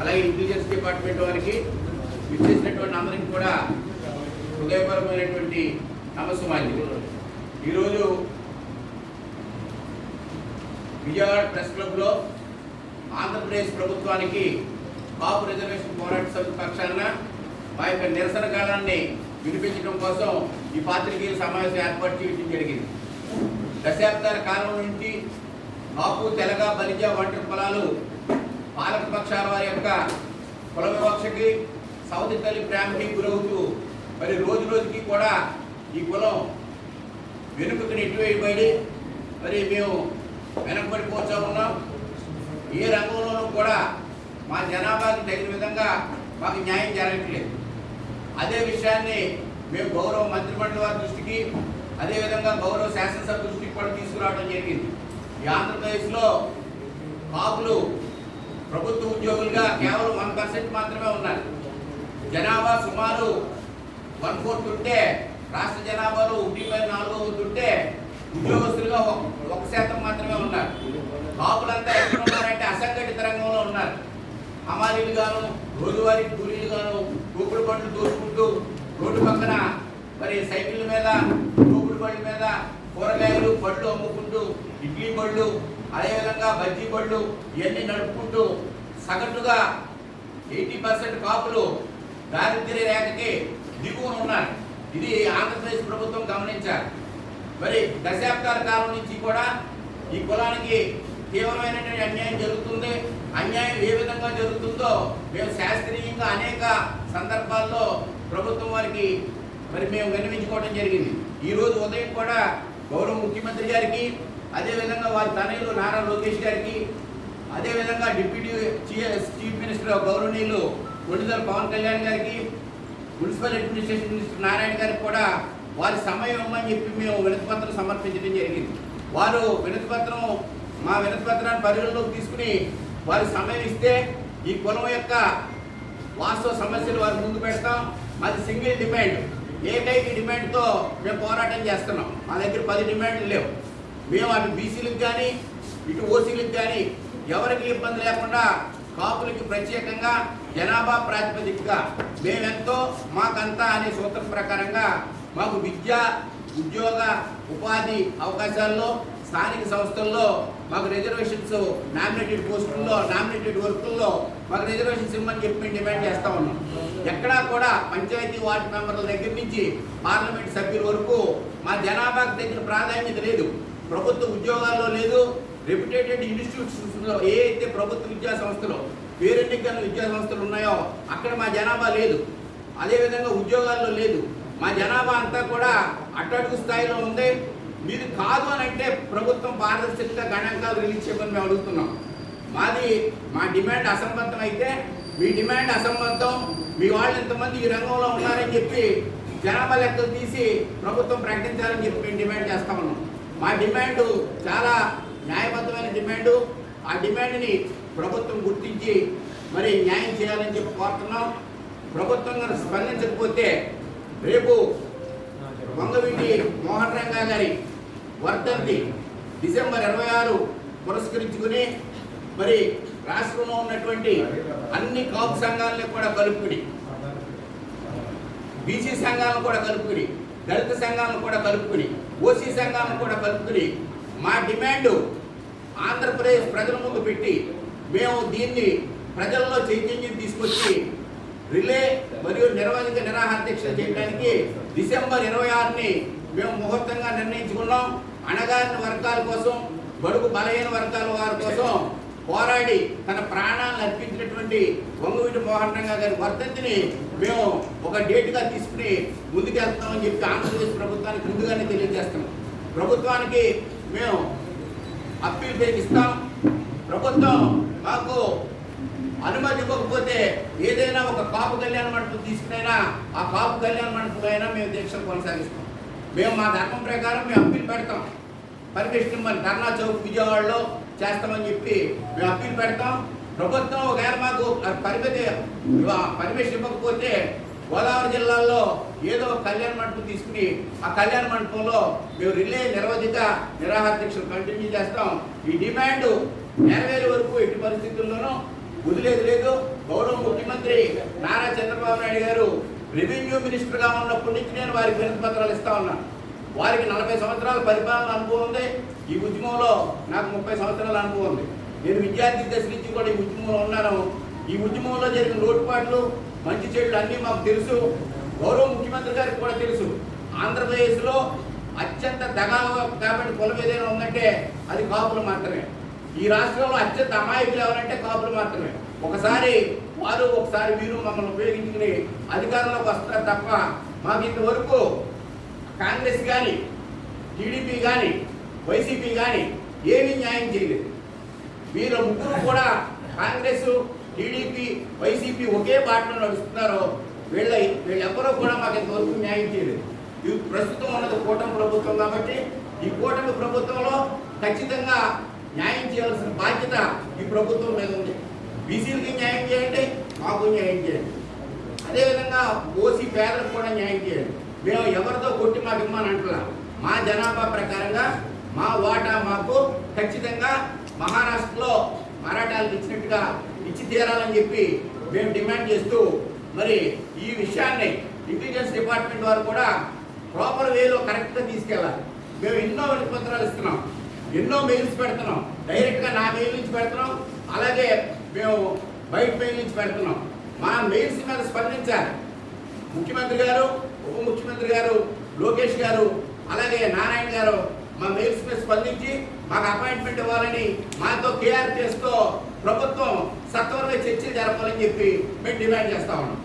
అలాగే intelligence department వారికి విచ్చేసినటువంటి అందరికీ కూడా హృదయపరమైనటువంటి నమస్సుమాంజలి ఈరోజు విజయవాడ ప్రెస్ క్లబ్లో ఆంధ్రప్రదేశ్ ప్రభుత్వానికి కాపు రిజర్వేషన్ పోరాట సమితి పక్షాన మా యొక్క నిరసన కాలాన్ని వినిపించడం కోసం ఈ పాత్రికేయ సమావేశం ఏర్పాటు చేయడం జరిగింది. దశాబ్దాల కాలం నుంచి కాపు తెలగ బలిజ వంటి కులాలు పాలకపక్షాల వారి యొక్క కుల వివక్షకి సౌతి తల్లి ప్రేమకి గురవుతూ మరి రోజు రోజుకి కూడా ఈ కులం వెనుకకు నెట్టివేయబడి మరి మేము వెనకబడిపోతూ ఉన్నాం. ఏ రంగంలోనూ కూడా మా జనాభాకి తగిన విధంగా మాకు న్యాయం జరగట్లేదు. అదే విషయాన్ని మేము గౌరవ మంత్రిమండలి వారి దృష్టికి అదేవిధంగా గౌరవ శాసనసభ దృష్టికి కూడా తీసుకురావడం జరిగింది. ఈ ఆంధ్రప్రదేశ్లో కాపులు ప్రభుత్వ ఉద్యోగులుగా కేవలం వన్ పర్సెంట్ మాత్రమే ఉన్నారు. జనాభా సుమారు వన్ ఫోర్త్ ఉంటే రాష్ట్ర జనాభాలో ఒకటి పై నాలుగో వంతు ఉంటే ఉద్యోగస్తులుగా ఒక- శాతం మాత్రమే ఉన్నారు. కాపులంతా ఎక్కడ ఉన్నారంటే అసంఘటిత రంగంలో ఉన్నారు. హమాలీలు గాను రోజువారీ కూలీలు గాను కూపుడు బండ్లు దోచుకుంటూ రోడ్డు పక్కన మరి సైకిళ్ళ మీద గోపుడు పండ్ల మీద కూరగాయలు పళ్ళు అమ్ముకుంటూ ఇడ్లీ బళ్ళు అదేవిధంగా బజ్జీ బళ్ళు ఇవన్నీ నడుపుకుంటూ సగటుగా ఎయిటీ పర్సెంట్ కాపులు దారిద్ర్య రేఖకి దిగువన ఉన్నారు. ఇది ఆంధ్రప్రదేశ్ ప్రభుత్వం గమనించాలి మరి దశాబ్దాల కాలం నుంచి కూడా ఈ కులానికి తీవ్రమైనటువంటి అన్యాయం జరుగుతుంది. అన్యాయం ఏ విధంగా జరుగుతుందో మేము శాస్త్రీయంగా అనేక సందర్భాల్లో ప్రభుత్వం వారికి మరి మేము విన్నవించుకోవడం జరిగింది. ఈ రోజు ఉదయం కూడా గౌరవ ముఖ్యమంత్రి గారికి అదేవిధంగా వారి తనయులు నారా లోకేష్ గారికి అదేవిధంగా డిప్యూటీ చీఫ్ చీఫ్ మినిస్టర్ గౌరవనీయులు విడుదల పవన్ కళ్యాణ్ గారికి మున్సిపల్ అడ్మినిస్ట్రేషన్ మినిస్టర్ నారాయణ గారికి కూడా వారి సమయం ఇవ్వమని చెప్పి మేము వినతిపత్రం సమర్పించడం జరిగింది. వారు వినతిపత్రం మా వినతిపత్రాన్ని పరిగణలోకి తీసుకుని వారి సమయం ఇస్తే ఈ కులం యొక్క వాస్తవ సమస్యలు వారి ముందు పెడతాం. మాది సింగిల్ డిమాండ్. ఏకైక డిమాండ్తో మేము పోరాటం చేస్తున్నాం. మా దగ్గర పది డిమాండ్లు లేవు. మేము అటు బీసీలకు కానీ ఇటు ఓసీలకు కానీ ఎవరికి ఇబ్బంది లేకుండా కాపులకి ప్రత్యేకంగా జనాభా ప్రాతిపదికగా మేమెంతో మాకంతా అనే సూత్రం ప్రకారంగా మాకు విద్య ఉద్యోగ ఉపాధి అవకాశాల్లో స్థానిక సంస్థల్లో మాకు రిజర్వేషన్స్ నామినేటెడ్ పోస్టుల్లో నామినేటెడ్ వర్కుల్లో మాకు రిజర్వేషన్స్ ఇవ్వమని చెప్పి డిమాండ్ చేస్తా ఉన్నాం. ఎక్కడా కూడా పంచాయతీ వార్డు మెంబర్ల దగ్గర నుంచి పార్లమెంట్ సభ్యుల వరకు మా జనాభాకు తగిన ప్రాధాన్యత లేదు. ప్రభుత్వ ఉద్యోగాల్లో లేదు రెప్యుటేటెడ్ ఇన్స్టిట్యూట్స్లో ఏ అయితే ప్రభుత్వ విద్యా సంస్థలు పేరెన్నికల విద్యా సంస్థలు ఉన్నాయో అక్కడ మా జనాభా లేదు. అదేవిధంగా ఉద్యోగాల్లో లేదు. మా జనాభా అంతా కూడా అట్టడుగు స్థాయిలో ఉంది. మీరు కాదు అని అంటే ప్రభుత్వం పారదర్శకంగా గణాంకాలు రిలీజ్ చేయమని మేము అడుగుతున్నాం. మాది మా డిమాండ్ అసంబద్ధం అయితే మీ డిమాండ్ అసంబద్ధం మీ వాళ్ళు ఇంతమంది ఈ రంగంలో ఉన్నారని చెప్పి జనాభా లెక్కలు తీసి ప్రభుత్వం ప్రకటించాలని చెప్పి మేము డిమాండ్ చేస్తా ఉన్నాం. మా డిమాండ్ చాలా న్యాయబద్ధమైన డిమాండ్. ఆ డిమాండ్ని ప్రభుత్వం గుర్తించి మరి న్యాయం చేయాలని చెప్పి కోరుతున్నాం. ప్రభుత్వం కనుక స్పందించకపోతే రేపు వంగవీటి మోహన్ రంగా గారి వర్ధంతి డిసెంబర్ ఇరవై ఆరు పురస్కరించుకుని మరి రాష్ట్రంలో ఉన్నటువంటి అన్ని కాపు సంఘాలని కూడా కలుపుకుని బీసీ సంఘాలను కూడా కలుపుకుని దళిత సంఘాలను కూడా కలుపుకుని ఓసీ సంఘాలను కూడా కలుపుకుని మా డిమాండ్ ఆంధ్రప్రదేశ్ ప్రజల ముందు పెట్టి మేము దీన్ని ప్రజల్లో చైతన్యం తీసుకొచ్చి రిలే మరియు నిర్వహిక నిరాహార దీక్ష చేయడానికి డిసెంబర్ ఇరవై ఆరుని మేము ముహూర్తంగా నిర్ణయించుకున్నాం. అణగారిన వర్గాల కోసం బడుగు బలహీన వర్గాల వారి కోసం పోరాడి తన ప్రాణాలను అర్పించినటువంటి వంగవీటి మోహన్ రంగా గారి వర్ధంతిని మేము ఒక డేట్గా తీసుకుని ముందుకెళ్తామని చెప్పి ఆంధ్రప్రదేశ్ ప్రభుత్వానికి ముందుగానే తెలియజేస్తాం ప్రభుత్వానికి మేము అప్పీల్ చేయిస్తాం. ప్రభుత్వం మాకు అనుమతి ఇవ్వకపోతే ఏదైనా ఒక కాపు కళ్యాణ మండపం తీసుకునైనా ఆ కాపు కళ్యాణ మండపం అయినా మేము దీక్షలు కొనసాగిస్తాం. మేము మా ధర్మం ప్రకారం మేము అప్పీల్ పెడతాం. పర్మిషన్ మరి ధర్నా చౌక్ విజయవాడలో చేస్తామని చెప్పి మేము అప్పీల్ పెడతాం. ప్రభుత్వం ఒకవేళ మాకు పరిమితి పర్మిషన్ ఇవ్వకపోతే గోదావరి జిల్లాలో ఏదో ఒక కళ్యాణ మండపం తీసుకుని ఆ కళ్యాణ మండపంలో మేము రిలే నిరవధిక నిరాహార దీక్షలు కంటిన్యూ చేస్తాం. ఈ డిమాండ్ నెరవేరే వరకు ఎట్టి పరిస్థితుల్లోనూ వదిలేదు లేదు. గౌరవ ముఖ్యమంత్రి నారా చంద్రబాబు నాయుడు గారు రెవెన్యూ మినిస్టర్గా ఉన్నప్పటి నుంచి నేను వారికి వినతి పత్రాలు ఇస్తా ఉన్నాను. వారికి నలభై సంవత్సరాల పరిపాలన అనుభవం ఉంది. ఈ ఉద్యమంలో నాకు ముప్పై సంవత్సరాల అనుభవం ఉంది. నేను విద్యార్థి దశ నుంచి కూడా ఈ ఉద్యమంలో ఉన్నాను. ఈ ఉద్యమంలో జరిగిన లోటుపాట్లు మంచి చెడులు అన్నీ మాకు తెలుసు. గౌరవ ముఖ్యమంత్రి గారికి కూడా తెలుసు. ఆంధ్రప్రదేశ్లో అత్యంత దగా కాబట్టి కులం ఏదైనా ఉందంటే అది కాపులు మాత్రమే. ఈ రాష్ట్రంలో అత్యంత అమాయకులు ఎవరంటే కాపులు మాత్రమే. ఒకసారి వారు ఒకసారి వీరు మమ్మల్ని ఉపయోగించుకుని అధికారంలోకి వస్తారు తప్ప మాకు ఇంతవరకు కాంగ్రెస్ కానీ టీడీపీ కానీ వైసీపీ కానీ ఏమీ న్యాయం చేయలేదు. వీరు ముగ్గురు కూడా కాంగ్రెస్ టీడీపీ వైసీపీ ఒకే బాటలో నడుస్తున్నారు వీళ్ళ వీళ్ళెవ్వరూ కూడా మాకు ఇంతవరకు న్యాయం చేయలేదు. ఇది ప్రస్తుతం ఉన్నది కూటమి ప్రభుత్వం కాబట్టి ఈ కూటమి ప్రభుత్వంలో ఖచ్చితంగా న్యాయం చేయాల్సిన బాధ్యత ఈ ప్రభుత్వం మీద ఉంది. బీసీలకి న్యాయం చేయండి మాకు న్యాయం చేయండి. అదేవిధంగా ఓసీ పేదలకు కూడా న్యాయం చేయండి. మేము ఎవరితో కొట్టి మాకు ఇమ్మని అంటున్నాం మా జనాభా ప్రకారంగా మా వాటా మాకు ఖచ్చితంగా మహారాష్ట్రలో మరాఠాలకు ఇచ్చినట్టుగా ఇచ్చి తీరాలని చెప్పి మేము డిమాండ్ చేస్తూ మరి ఈ విషయాన్ని ఇంటెలిజెన్స్ డిపార్ట్మెంట్ వారు కూడా ప్రాపర్ వేలో కరెక్ట్గా తీసుకెళ్ళాలి. మేము ఎన్నో పత్రాలు ఇస్తున్నాం ఎన్నో మెయిల్స్ పెడుతున్నాం. డైరెక్ట్గా నా మెయిల్ నుంచి పెడుతున్నాం అలాగే మేము బయట మెయిల్ నుంచి పెడుతున్నాం. మా మెయిల్స్ మీద స్పందించాలి ముఖ్యమంత్రి గారు ఉప ముఖ్యమంత్రి గారు లోకేష్ గారు అలాగే నారాయణ గారు మా మెయిల్స్ మీద స్పందించి మాకు అపాయింట్మెంట్ ఇవ్వాలని మాతో కేఆర్టీఎస్తో ప్రభుత్వం సత్వరంగా చర్చలు జరపాలని చెప్పి మేము డిమాండ్ చేస్తా ఉన్నాం.